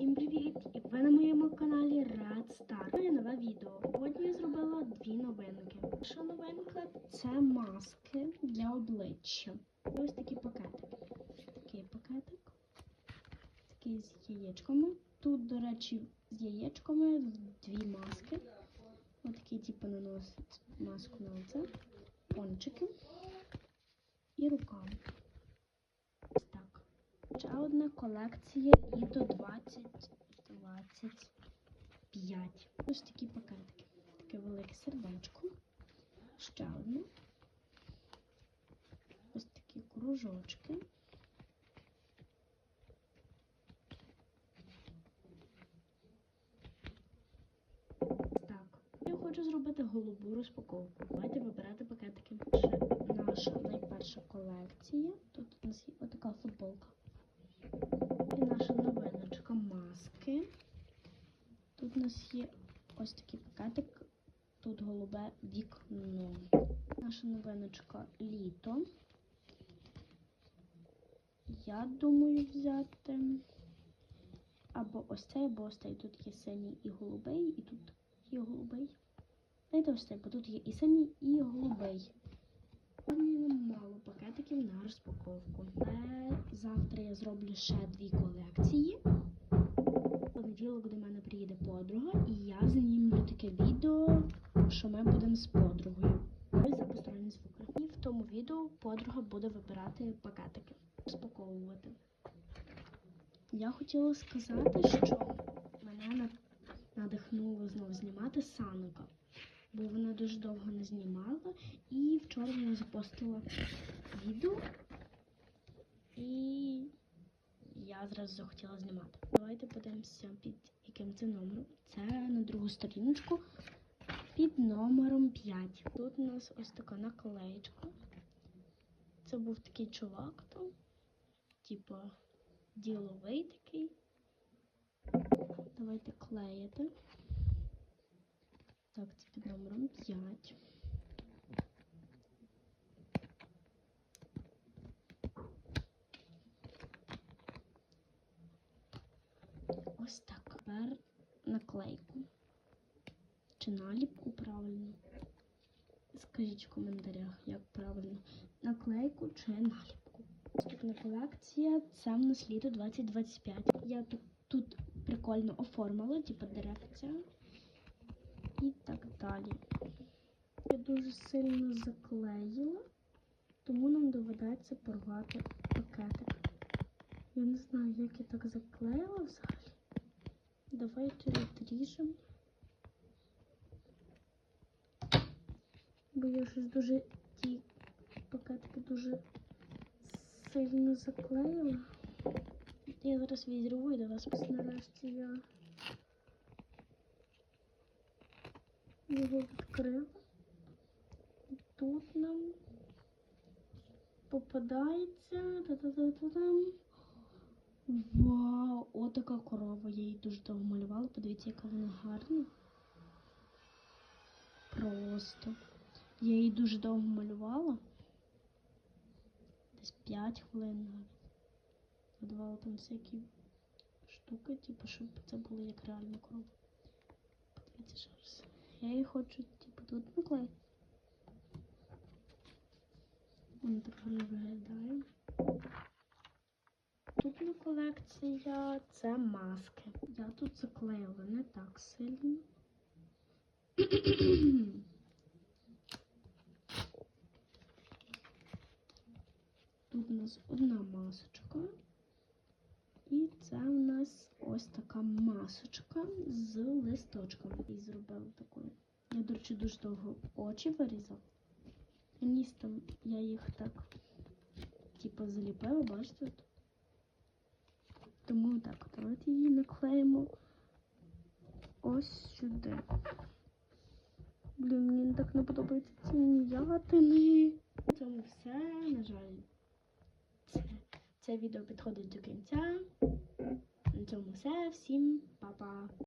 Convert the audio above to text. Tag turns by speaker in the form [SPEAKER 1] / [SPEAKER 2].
[SPEAKER 1] Всім привіт! І ви на моєму каналі Red Star. Моє нове відео. Сьогодні я зробила дві новинки. Перша новинка це маски для обличчя. Ось такі пакетики. Такий пакетик. Такий з яєчками. Тут, до речі, з яєчками дві маски. Ось такі, типу, наносять маску на лице, пончики і руками. Ще одна колекція Іто 2025. Ось такі пакетики. Таке велике сердечко. Ще одне. Ось такі кружочки. Хочу зробити голубу розпаковку. Давайте вибирати пакетики. Наша найперша колекція. Тут у нас є отака футболка. Наша новиночка маски. Тут у нас є ось такий пакетик. Тут голубе вікно. Наша новиночка літо. Я думаю взяти або ось цей, або ось цей. Тут є синій і голубий, і тут є голубий. Знаєте, ось цей, бо тут є і синій, і голубий. Сьогодні мало пакетиків на розпаковку. Але завтра я зроблю ще дві колекції. В понеділок до мене приїде подруга, і я знімлю таке відео, що ми будемо з подругою. Ось за посторонні звуки. І в тому відео подруга буде вибирати пакетики, розпаковувати. Я хотіла сказати, що мене надихнуло знову знімати Саника, бо вона дуже довго не знімала. І вчора вона запостила відео, і я зразу захотіла знімати. Давайте подивимося під яким це номером. Це на другу сторіночку під номером 5. Тут у нас ось така наклеєчка. Це був такий чувак там, типу діловий такий. Давайте клеїти. Так, це під номером 5. Ось так. Тепер наклейку. Чи наліпку правильно? Скажіть в коментарях, як правильно. Наклейку чи наліпку. Наступна колекція це в нас літо 2025. Я тут, тут прикольно оформила, типу дирекція. І так далі. Я дуже сильно заклеїла, тому нам доведеться порвати пакетик. Я не знаю, як я так заклеїла взагалі. Давайте відріжемо. Бо я щось дуже ті пакетики дуже сильно заклеїла. Я зараз відірву і до вас нарешті я його відкрила. Тут нам попадається. Та-та-та-та-там. Вау, отака корова. Я її дуже довго малювала. Подивіться, яка вона гарна. Просто. Я її дуже довго малювала. Десь 5 хвилин навіть. Додавала там всякі штуки, типу, щоб це було як реальна корова. Подивіться ще раз. Я її хочу, типу, тут наклеїти. Вона так гарно виглядає. Наступна колекція це маски. Я тут заклеїла не так сильно. Тут у нас одна масочка. І це у нас ось така масочка з листочком. І зробила такою. Я, до речі, дуже довго очі вирізала. І ніс там я їх так, типу, заліпила, бачите? Тому так, давайте її наклеїмо ось сюди. Блін, мені так не подобаються ці м'ятини. На цьому все. На жаль, це, це відео підходить до кінця. На цьому все. Всім па-па.